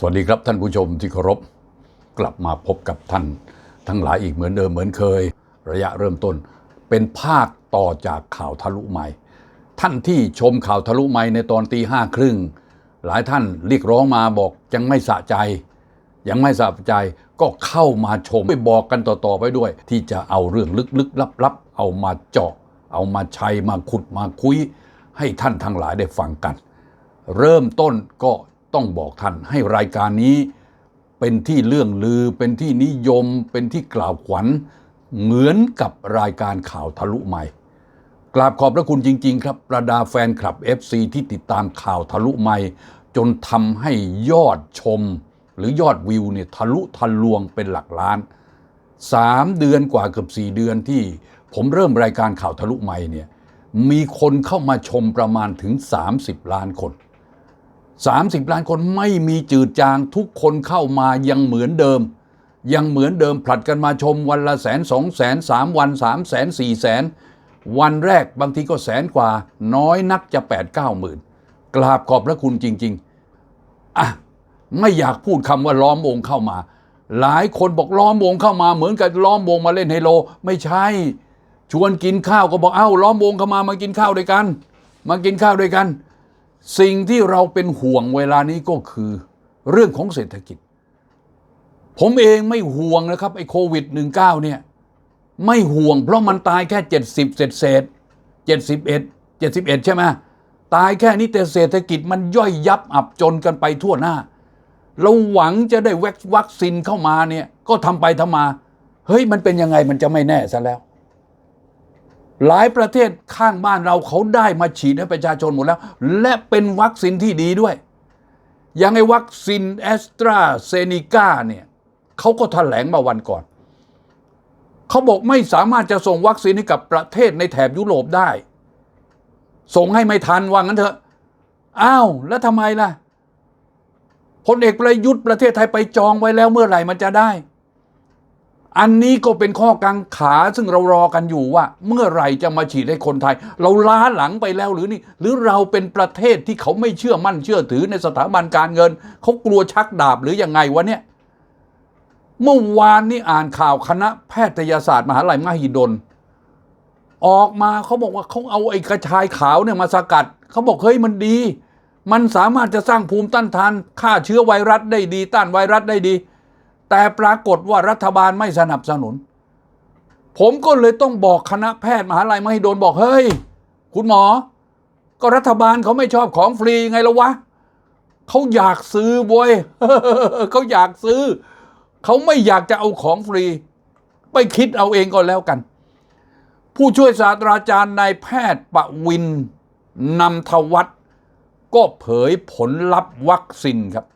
สวัสดีครับท่านผู้ชมที่เคารพกลับมาพบกับท่าน ทั้งหลายอีกเหมือนเดิมเหมือนเคย ระยะเริ่มต้น เป็นภาคต่อจากข่าวทะลุใหม่ ท่านที่ชมข่าวทะลุใหม่ในตอนตีห้าครึ่งหลายท่านเรียกร้องมาบอกยังไม่สะใจ ยังไม่สะใจก็เข้ามาชมไปบอกกันต่อๆไปด้วย ที่จะเอาเรื่องลึกๆลับๆ เอามาเจาะ เอามาชัยมาขุดมาคุย ให้ท่านทั้งหลายได้ฟังกัน เริ่มต้นก็ ต้องบอกท่านให้รายการนี้ เป็นที่เรื่องลือ เป็นที่นิยม เป็นที่กล่าวขวัญ เหมือนกับรายการข่าวทะลุใหม่ กราบขอบพระคุณจริง ๆ ครับประดาแฟนคลับ FC ที่ติดตามข่าวทะลุใหม่ จนทำให้ยอดชม หรือยอดวิวเนี่ยทะลุทะลวงเป็นหลักล้านสามเดือนกว่าเกือบสี่เดือนที่ผมเริ่มรายการข่าวทะลุใหม่เนี่ยมีคนเข้ามาชมประมาณถึง 30 ล้านคน 30 ล้านคนไม่มีจืดจางทุกคนเข้ามายังเหมือนเดิม ยังเหมือนเดิมผลัดกันมาชมวันละแสนสองแสนสามวันสามแสนสี่แสนวันแรกบางทีก็แสนกว่า น้อยนักจะแปดเก้าหมื่นกราบขอบพระคุณจริง ๆอะไม่อยากพูดคำว่าล้อมวงเข้ามา หลายคนบอกล้อมวงเข้ามา เหมือนกับล้อมวงมาเล่นไฮโล ไม่ใช่ ชวนกินข้าวก็บอกเอ้าล้อมวงเข้ามามากินข้าวด้วยกัน มากินข้าวด้วยกัน สิ่งที่เราเป็นห่วงเวลานี้ก็คือ เรื่องของเศรษฐกิจ ผมเองไม่ห่วงนะครับไอ้โควิด -19 เนี่ยไม่ห่วงเพราะมันตายแค่ 70เศษเศษ71 71 ใช่ไหมตายแค่นี้แต่เศรษฐกิจมันย่อยยับอับจนกันไปทั่วหน้า เราหวังจะได้วัคซีนเข้ามาเนี่ยก็ทำไปทำมา เฮ้ยมันเป็นยังไงมันจะไม่แน่ซะแล้ว หลายประเทศข้างบ้านเราเขาได้มาฉีดให้ประชาชนหมดแล้ว และเป็นวัคซีนที่ดีด้วย อย่างไอ้วัคซีนแอสตราเซเนกาเนี่ยเขาก็แถลงมาวันก่อน เขาบอกไม่สามารถจะส่งวัคซีนให้กับประเทศในแถบยุโรปได้ ส่งให้ไม่ทันว่างั้นเถอะ อ้าว แล้วทำไมล่ะพลเอกประยุทธ์ประเทศไทยไปจองไว้แล้วเมื่อไหร่มันจะได้ อันนี้ก็เป็นข้อกังขาซึ่งเรารอกันอยู่ว่า เมื่อไหร่จะมาฉีดให้คนไทย เราล้าหลังไปแล้วหรือนี่ หรือเราเป็นประเทศที่เขาไม่เชื่อมั่นเชื่อถือในสถาบันการเงิน เขากลัวชักดาบหรือยังไงวะเนี่ยเมื่อวานนี้อ่านข่าวคณะแพทยศาสตร์มหาลัยมหิดล ออกมาเขาบอกว่าเขาเอาไอ้กระชายขาวเนี่ยมาสกัดเขาบอกเฮ้ยมันดี มันสามารถจะสร้างภูมิต้านทานฆ่าเชื้อไวรัสได้ดี ต้านไวรัสได้ดี แต่ปรากฏว่ารัฐบาลไม่สนับสนุน ผมก็เลยต้องบอกคณะแพทย์มหาลัยมหิดลบอกเฮ้ย คุณหมอ ก็รัฐบาลเขาไม่ชอบของฟรีไงละวะเขาอยากซื้อเว้ยเขาอยากซื้อ เขาไม่อยากจะเอาของฟรี ไปคิดเอาเองก็แล้วกัน ผู้ช่วยศาสตราจารย์นายแพทย์ประวินนำทวัฒน์ก็เผยผลลัพธ์วัคซีนครับ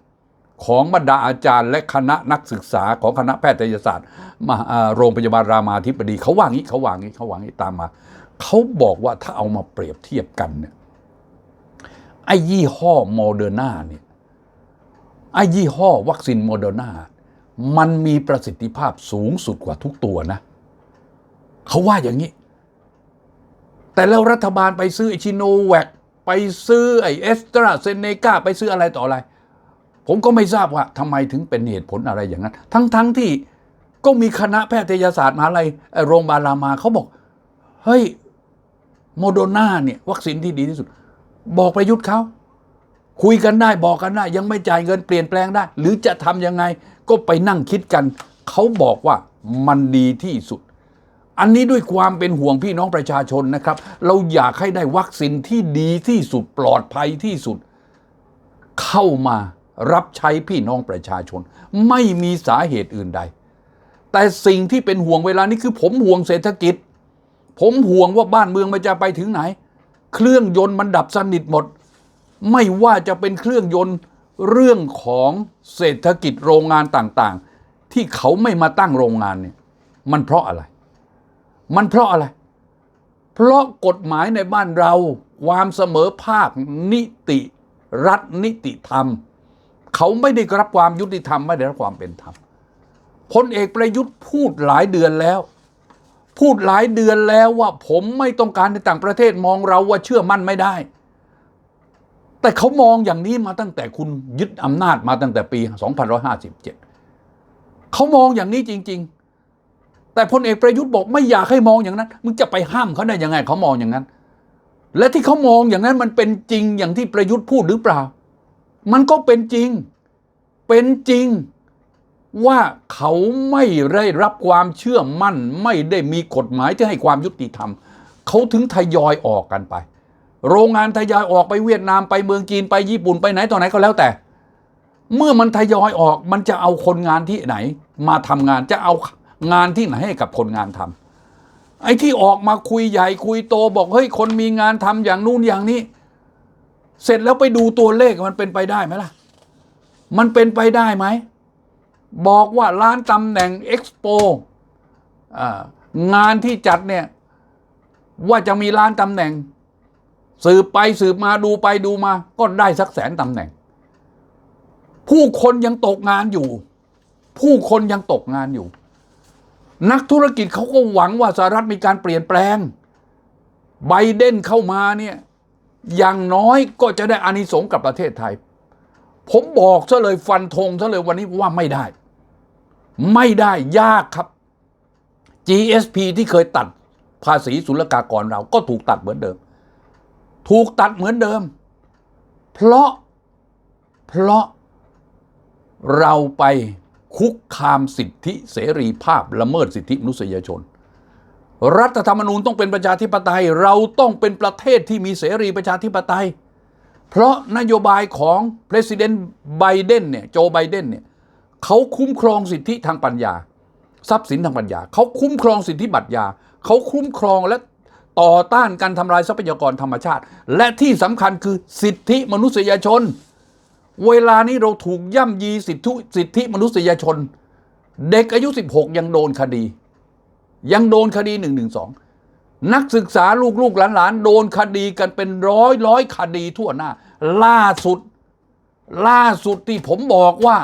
ของบรรดาอาจารย์ และคณะนักศึกษาของคณะแพทยศาสตร์มาโรงพยาบาลรามาธิบดีเขาว่างี้เขาว่างี้เขาว่างี้ตามมาเขาบอกว่าถ้าเอามาเปรียบเทียบกันเนี่ยไอ้ยี่ห้อโมเดอร์นาเนี่ยไอ้ยี่ห้อวัคซีนโมเดอร์นามันมีประสิทธิภาพสูงสุดกว่าทุกตัวนะเขาว่าอย่างนี้ แต่แล้วรัฐบาลไปซื้อไอชิโนแวคไปซื้อไอเอสตราเซเนกาไปซื้ออะไรต่ออะไร ผมก็ไม่ทราบว่าทำไมถึงเป็นเหตุผลอะไรอย่างนั้น ทั้งๆทที่ก็มีคณะแพทยศาสตร์มหาลัยโรงพยาบาลรามาเขาบอก เฮ้ยโมโดนาเนี่ยวัคซีนที่ดีที่สุด บอกประยุทธ์เขาคุยกันได้บอกกันได้ ยังไม่จ่ายเงินเปลี่ยนแปลงได้ หรือจะทำยังไงก็ไปนั่งคิดกันเขาบอกว่ามันดีที่สุด อันนี้ด้วยความเป็นห่วงพี่น้องประชาชนนะครับ เราอยากให้ได้วัคซีนที่ดีที่สุดปลอดภัยที่สุด เข้ามา รับใช้พี่น้องประชาชน ไม่มีสาเหตุอื่นใด แต่สิ่งที่เป็นห่วงเวลานี้คือผมห่วงเศรษฐกิจ ผมห่วงว่าบ้านเมืองมันจะไปถึงไหน เครื่องยนต์มันดับสนิทหมด ไม่ว่าจะเป็นเครื่องยนต์เรื่องของเศรษฐกิจโรงงานต่างๆ ที่เขาไม่มาตั้งโรงงานเนี่ยมันเพราะอะไร มันเพราะอะไร เพราะกฎหมายในบ้านเรา ความเสมอภาคนิติรัฐนิติธรรม เขาไม่ได้รับความยุติธรรมไม่ได้รับความเป็นธรรมพลเอกประยุทธ์พูดหลายเดือนแล้ว พูดหลายเดือนแล้วว่าผมไม่ต้องการในต่างประเทศมองเราว่าเชื่อมั่นไม่ได้ แต่เขามองอย่างนี้มาตั้งแต่คุณยึดอำนาจมาตั้งแต่ปี 2557 เขามองอย่างนี้จริง ๆ แต่พลเอกประยุทธ์บอกไม่อยากให้มองอย่างนั้น มึงจะไปห้ามเขาได้ยังไงเขามองอย่างนั้น และที่เขามองอย่างนั้นมันเป็นจริงอย่างที่ประยุทธ์พูดหรือเปล่า มันก็เป็นจริง เป็นจริงว่าเขาไม่ได้รับความเชื่อมั่น ไม่ได้มีกฎหมายที่ให้ความยุติธรรม เขาถึงทยอยออกกันไป โรงงานทยอยออกไปเวียดนามไปเมืองจีนไปญี่ปุ่นไปไหนต่อไหนก็แล้วแต่ เมื่อมันทยอยออกมันจะเอาคนงานที่ไหน มาทำงานจะเอางานที่ไหนให้กับคนงานทำไอ้ที่ออกมาคุยใหญ่คุยโตบอกเฮ้ยคนมีงานทำอย่างนู้นอย่างนี้ เสร็จแล้วไปดูตัวเลขมันเป็นไปได้ไหมล่ะ มันเป็นไปได้ไหม บอกว่าร้านตำแหน่งเอ็กซ์โปงานที่จัดเนี่ย ว่าจะมีร้านตำแหน่ง สืบไปสืบมาดูไปดูมา ก็ได้สักแสนตำแหน่ง ผู้คนยังตกงานอยู่ ผู้คนยังตกงานอยู่ นักธุรกิจเขาก็หวังว่าสหรัฐมีการเปลี่ยนแปลง ไบเดนเข้ามาเนี่ย อย่างน้อยก็จะได้อานิสงส์กับประเทศไทย ผมบอกซะเลยฟันธงซะเลยวันนี้ว่าไม่ได้ ไม่ได้ยากครับ GSP ที่เคยตัดภาษีศุลกากรเราก็ถูกตัดเหมือนเดิม ถูกตัดเหมือนเดิม เพราะเพราะเราไปคุกคามสิทธิเสรีภาพละเมิดสิทธิมนุษยชน รัฐธรรมนูญต้องเป็นประชาธิปไตย เราต้องเป็นประเทศที่มีเสรีประชาธิปไตย เพราะนโยบายของ President Biden เนี่ยโจไบเดนเนี่ยเขาคุ้มครองสิทธิทางปัญญา ทรัพย์สินทางปัญญา เขาคุ้มครองสิทธิบัตรยา เขาคุ้มครองและต่อต้านการทำลายทรัพยากรธรรมชาติ และที่สำคัญคือสิทธิมนุษยชน เวลานี้เราถูกย่ำยีสิทธิสิทธิมนุษยชน เด็กอายุ 16 ยังโดนคดี ยังโดนคดี1นึนักศึกษาลูกลูกหลานๆ โดนคดีกันเป็นร้อยร้อยคดีทั่วหน้า ล่าสุด ล่าสุดที่ผมบอกว่า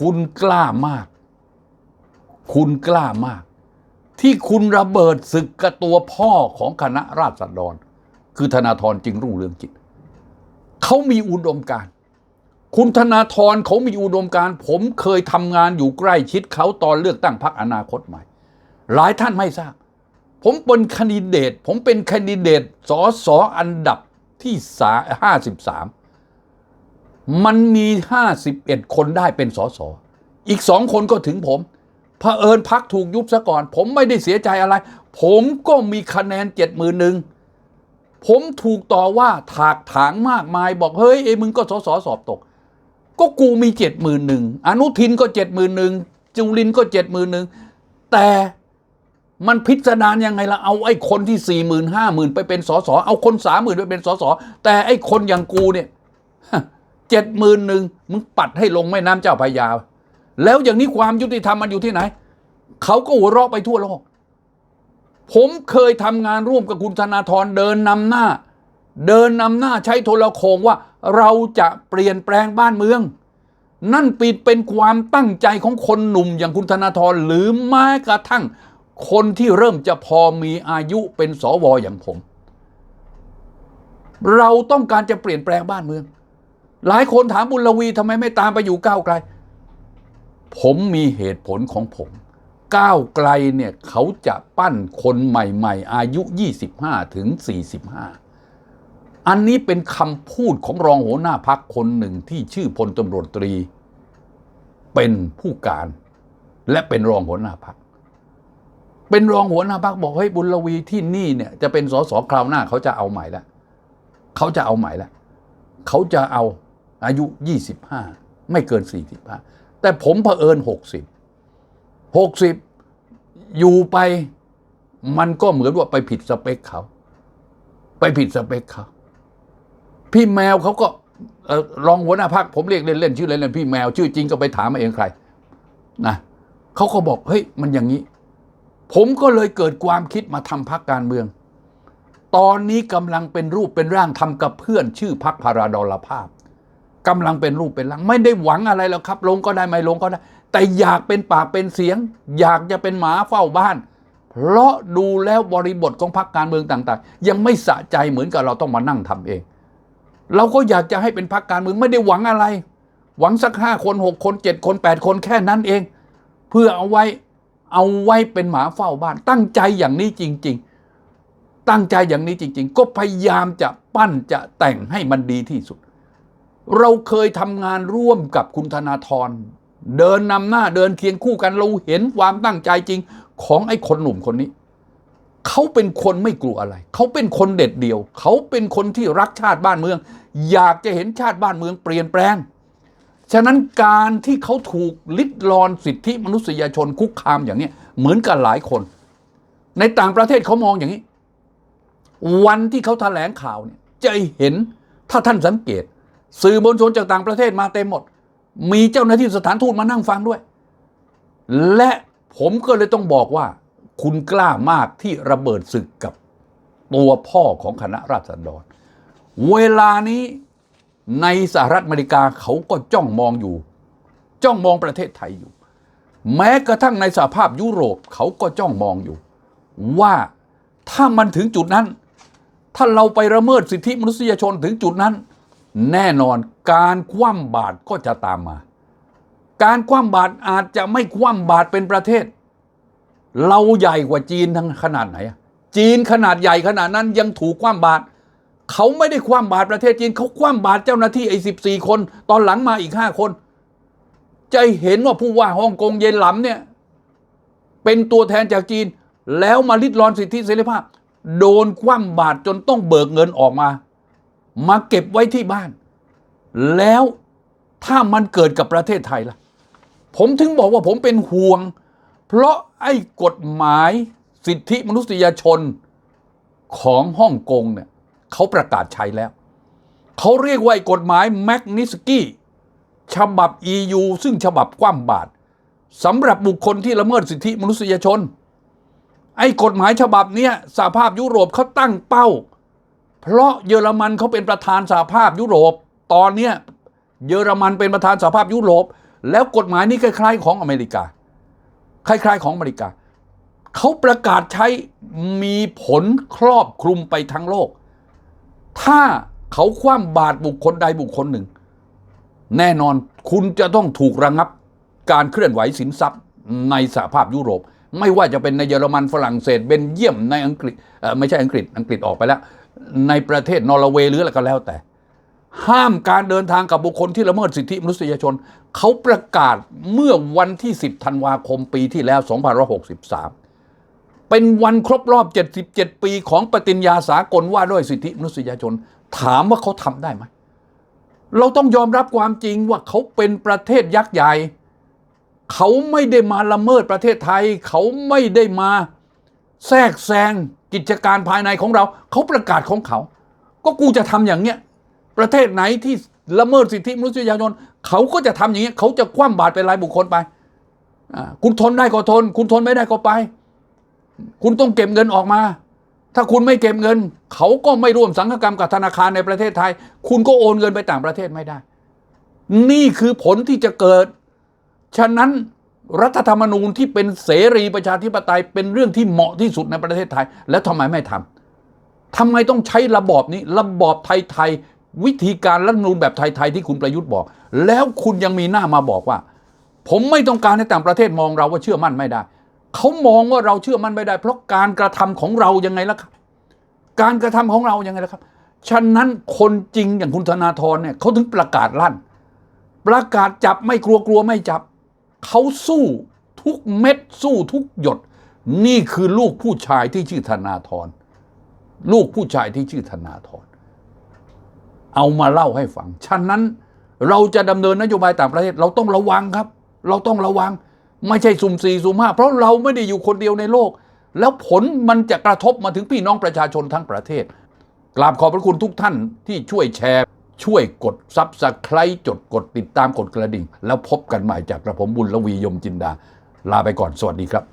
คุณกล้ามาก คุณกล้ามาก ที่คุณระเบิดศึกกับตัวพ่อของคณะราษฎร คือธนาธรจึงรุ่งเรืองกิจเขามีอุดมการคุณธนาธรเขามีอุดมการ ผมเคยทำงานอยู่ใกล้ชิดเขาตอนเลือกตั้งพรรคอนาคตใหม่ หลายท่านไม่ทราบ ผมเป็นคนดิเดต ผมเป็นคนดิเดตสอสออันดับที่ห้าสิบสามมันมีห้าสิบเอ็ดคนได้เป็นสอสออีกสองคนก็ถึงผมเผอิญพักถูกยุบซะก่อน ผมไม่ได้เสียใจอะไร ผมก็มีคะแนนเจ็ดหมื่นหนึ่งผมถูกต่อว่าถากถางมากมายบอกเฮ้ยเอ้มึงก็สอสอสอบตก ก็กูมีเจ็ดหมื่นหนึ่งอนุทินก็เจ็ดหมื่นหนึ่งจุลินก็เจ็ดหมื่นหนึ่งแต่ มันพิสดารณายังไงละเอาไอ้คนที่สี่หมื่นห้าหมื่นไปเป็นสสเอาคนสามหมื่นไปเป็นสสแต่ไอ้คนอย่างกูเนี่ยเจ็ดหมื่นหนึ่งมึงปัดให้ลงแม่น้ำเจ้าพยา แล้วอย่างนี้ความยุติธรรมมันอยู่ที่ไหน เขาก็หัวเราะไปทั่วโลก ผมเคยทำงานร่วมกับคุณธนาธรเดินนำหน้า เดินนำหน้าใช้โทรโขงว่าเราจะเปลี่ยนแปลงบ้านเมืองนั่นปิดเป็นความตั้งใจของคนหนุ่มอย่างคุณธนาธรหรือแม้กระทั่ง คนที่เริ่มจะพอมีอายุเป็นสวอย่างผม เราต้องการจะเปลี่ยนแปลงบ้านเมือง หลายคนถามบุญลวีทำไมไม่ตามไปอยู่ก้าวไกล ผมมีเหตุผลของผม ก้าวไกลเนี่ยเขาจะปั้นคนใหม่ๆ อายุ 25 ถึง 45 อันนี้เป็นคำพูดของรองหัวหน้าพักคนหนึ่งที่ชื่อพลตำรวจตรี เป็นผู้การ และเป็นรองหัวหน้าพัก เป็นรองหัวหน้าพักบอกเฮ้ยบุญลวีที่นี่เนี่ยจะเป็นสสคราวหน้าเขาจะเอาใหม่แล้วเขาจะเอาใหม่แล้วเขาจะเอาอายุ 25 ไม่เกิน 45 แต่ผมเผอิญ 60 60 อยู่ไปมันก็เหมือนว่าไปผิดสเปคเขา ไปผิดสเปคเขา พี่แมวเขาก็เอ่อรองหัวหน้าพักผมเรียกเล่นๆชื่อเล่นๆพี่แมว ชื่อจริงก็ไปถามมาเองใครนะเขาก็บอกเฮ้ยมันอย่างนี้ ผมก็เลยเกิดความคิดมาทำพักการเมือง ตอนนี้กำลังเป็นรูปเป็นร่างทำกับเพื่อนชื่อพักพาราดอลภาพกำลังเป็นรูปเป็นร่างไม่ได้หวังอะไรแล้วครับ ลงก็ได้ไม่ลงก็ได้ แต่อยากเป็นปากเป็นเสียง อยากจะเป็นหมาเฝ้าบ้าน เพราะดูแล้วบริบทของพรรคการเมืองต่าง ๆ ยังไม่สะใจเหมือนกับเราต้องมานั่งทำเอง เราก็อยากจะให้เป็นพรรคการเมืองไม่ได้หวังอะไร หวังสักห้าคนหกคนเจ็ดคนแปดคนแค่นั้นเอง เพื่อเอาไว้ เอาไว้เป็นหมาเฝ้าบ้าน ตั้งใจอย่างนี้จริง ๆ ตั้งใจอย่างนี้จริง ๆ ก็พยายามจะปั้นจะแต่งให้มันดีที่สุด เราเคยทำงานร่วมกับคุณธนาธรเดินนำหน้าเดินเคียงคู่กันเราเห็นความตั้งใจจริงของไอ้คนหนุ่มคนนี้ เขาเป็นคนไม่กลัวอะไร เขาเป็นคนเด็ดเดี่ยว เขาเป็นคนที่รักชาติบ้านเมือง อยากจะเห็นชาติบ้านเมืองเปลี่ยนแปลง ฉะนั้นการที่เขาถูกลิดรอนสิทธิมนุษยชนคุกคามอย่างนี้เหมือนกันหลายคน ในต่างประเทศเขามองอย่างนี้ วันที่เขาแถลงข่าวเนี่ยจะเห็นถ้าท่านสังเกต สื่อมวลชนจากต่างประเทศมาเต็มหมด มีเจ้าหน้าที่สถานทูตมานั่งฟังด้วย และผมก็เลยต้องบอกว่า คุณกล้ามากที่ระเบิดศึกกับตัวพ่อของคณะราษฎร เวลานี้ ในสหรัฐอเมริกาเขาก็จ้องมองอยู่ จ้องมองประเทศไทยอยู่ แม้กระทั่งในสหภาพยุโรปเขาก็จ้องมองอยู่ ว่าถ้ามันถึงจุดนั้น ถ้าเราไปละเมิดสิทธิมนุษยชนถึงจุดนั้น แน่นอนการคว่ำบาตรก็จะตามมา การคว่ำบาตรอาจจะไม่คว่ำบาตรเป็นประเทศ เราใหญ่กว่าจีนทั้งขนาดไหนจีนขนาดใหญ่ขนาดนั้นยังถูกคว่ำบาตร เขาไม่ได้คว่ำบาตรประเทศจีนเขาคว่ำบาตรเจ้าหน้าที่ไอ้สิบสี่คน ตอนหลังมาอีกห้าคน จะเห็นว่าผู้ว่าฮ่องกงเย็นหลำเนี่ย เป็นตัวแทนจากจีน แล้วมาลิดรอนสิทธิเสรีภาพ โดนคว่ำบาตรจนต้องเบิกเงินออกมา มาเก็บไว้ที่บ้าน แล้วถ้ามันเกิดกับประเทศไทยล่ะ ผมถึงบอกว่าผมเป็นห่วง เพราะไอ้กฎหมายสิทธิมนุษยชนของฮ่องกงเนี่ย เขาประกาศใช้แล้ว เขาเรียกว่าไอ้กฎหมายแมกนิสกี้ฉบับ EU ซึ่งฉบับคว่ำบาตรสำหรับบุคคลที่ละเมิดสิทธิมนุษยชน ไอ้กฎหมายฉบับเนี้ยสหภาพยุโรปเขาตั้งเป้า เพราะเยอรมันเขาเป็นประธานสหภาพยุโรป ตอนเนี้ยเยอรมันเป็นประธานสหภาพยุโรป แล้วกฎหมายนี้คล้ายๆ ของอเมริกา คล้าย ๆ ของอเมริกาเขาประกาศใช้มีผลครอบคลุมไปทั้งโลก ถ้าเขาคว่ำบาตรบุคคลใดบุคคลหนึ่ง แน่นอนคุณจะต้องถูกระงับการเคลื่อนไหวสินทรัพย์ในสหภาพยุโรป ไม่ว่าจะเป็นในเยอรมันฝรั่งเศสเบนเยียมในอังกฤษเออไม่ใช่อังกฤษอังกฤษออกไปแล้ว ในประเทศนอร์เวย์หรืออะไรก็แล้วแต่ ห้ามการเดินทางกับบุคคลที่ละเมิดสิทธิมนุษยชน เขาประกาศเมื่อวันที่ 10 ธันวาคมปีที่แล้ว 2563 เป็นวันครบรอบ 77 ปีของปฏิญญาสากลว่าด้วยสิทธิมนุษยชน ถามว่าเขาทำได้ไหม เราต้องยอมรับความจริงว่าเขาเป็นประเทศยักษ์ใหญ่ เขาไม่ได้มาละเมิดประเทศไทย เขาไม่ได้มาแทรกแซงกิจการภายในของเรา เขาประกาศของเขา ก็กูจะทำอย่างเนี้ย ประเทศไหนที่ละเมิดสิทธิมนุษยชนเขาก็จะทำอย่างเงี้ยเขาจะคว่ำบาตรเป็นรายบุคคลไป คุณทนได้ก็ทน คุณทนไม่ได้ก็ไป คุณต้องเก็บเงินออกมา ถ้าคุณไม่เก็บเงิน เขาก็ไม่ร่วมสังฆกรรมกับธนาคารในประเทศไทย คุณก็โอนเงินไปต่างประเทศไม่ได้ นี่คือผลที่จะเกิด ฉะนั้นรัฐธรรมนูญที่เป็นเสรีประชาธิปไตยเป็นเรื่องที่เหมาะที่สุดในประเทศไทย แล้วทำไมไม่ทำทำไมต้องใช้ระบอบนี้ ระบอบไทยๆวิธีการรัฐธรรมนูญแบบไทยๆที่คุณประยุทธ์บอก แล้วคุณยังมีหน้ามาบอกว่า ผมไม่ต้องการให้ต่างประเทศมองเราว่าเชื่อมั่นไม่ได้ เขามองว่าเราเชื่อมันไม่ได้ เพราะการกระทำของเรายังไงล่ะครับ การกระทำของเรายังไงล่ะครับ ฉะนั้นคนจริงอย่างคุณธนาธรเนี่ยเขาถึงประกาศลั่น ประกาศจับไม่กลัวกลัวไม่จับ เขาสู้ทุกเม็ดสู้ทุกหยด นี่คือลูกผู้ชายที่ชื่อธนาธรลูกผู้ชายที่ชื่อธนาธรเอามาเล่าให้ฟัง ฉะนั้นเราจะดำเนินนโยบายต่างประเทศ เราต้องระวังครับ เราต้องระวัง ไม่ใช่สุ่มสี่สุ่มห้าเพราะเราไม่ได้อยู่คนเดียวในโลก แล้วผลมันจะกระทบมาถึงพี่น้องประชาชนทั้งประเทศ กราบขอบพระคุณทุกท่านที่ช่วยแชร์ ช่วยกดซับสไครต์จดกดติดตามกดกระดิ่ง แล้วพบกันใหม่จากกระผมบุญละวียมจินดา ลาไปก่อนสวัสดีครับ